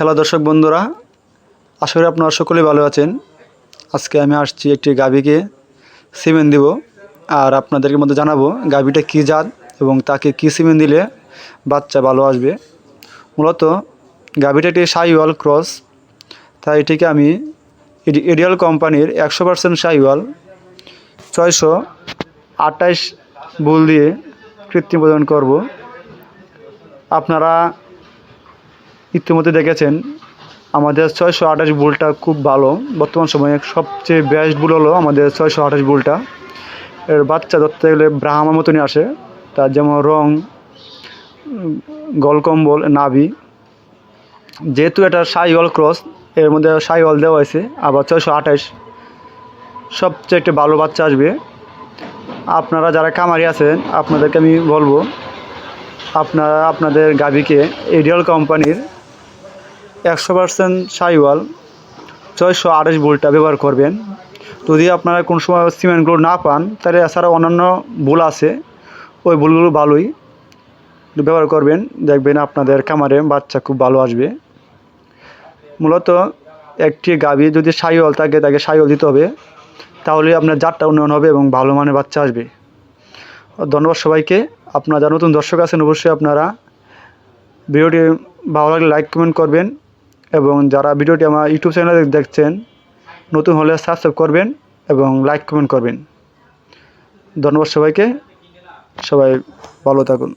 Hello দর্শক বন্ধুরা, আশা করি আপনারা সকলেই ভালো আছেন। আজকে আমি আসছি একটি গাভীকে সিমেন্ট দিব আর আপনাদেরকে মধ্যে জানাব গাভীটা কী জাত এবং তাকে কী সিমেন্ট দিলে বাচ্চা ভালো আসবে। মূলত গাভীটা একটি সাইওয়াল ক্রস, তাই এটিকে আমি এডি- এডিয়াল কোম্পানির একশো পার্সেন্ট সাইওয়াল, ছয়শো আটাইশ বুল দিয়ে কৃত্রিম প্রদান করব। আপনারা ইতিমধ্যে দেখেছেন, আমাদের ছয়শো আঠাশ বুলটা খুব ভালো। বর্তমান সময়ে সবচেয়ে বেস্ট বুল হলো আমাদের ছয়শো আঠাশ বুলটা। এর বাচ্চা ধরতে গেলে ব্রাহ্মার মতনই আসে। তার যেমন রং গলকম্বল নাভি। যেহেতু এটা সাইওয়াল ক্রস, এর মধ্যে সাইওয়াল দেওয়া হয়েছে, আবার ছয়শো আঠাশ সবচেয়ে একটা ভালো বাচ্চা আসবে। আপনারা যারা কামারি আছেন, আপনাদেরকে আমি বলব, আপনারা, আপনাদের গাভীকে এডিয়াল কোম্পানির একশো পার্সেন্ট সাইওয়াল, ছয়শো আঠাশ বোল্টটা ব্যবহার করবেন। যদি আপনারা কোনো সময় সিমেন্টগুলো না পান, তাহলে এছাড়া অন্যান্য বুল আছে। ওই বুলগুলো ভালোই ব্যবহার করবেন। দেখবেন আপনাদের খামারে বাচ্চা খুব ভালো আসবে। মূলত একটি গাভী যদি সাইওয়াল থাকে, তাকে সাইওয়াল দিতে হবে। তাহলে আপনার জাতটা উন্নয়ন হবে এবং ভালো মানের বাচ্চা আসবে। ধন্যবাদ সবাইকে। আপনারা নতুন দর্শক আছেন, অবশ্যই আপনারা ভিডিওটি ভালো লাগলে লাইক কমেন্ট করবেন। এবং যারা ভিডিওটি আমার ইউটিউব চ্যানেলে দেখছেন, নতুন হলে সাবস্ক্রাইব করবেন এবং লাইক কমেন্ট করবেন। ধন্যবাদ সবাইকে। সবাই ভালো থাকুন।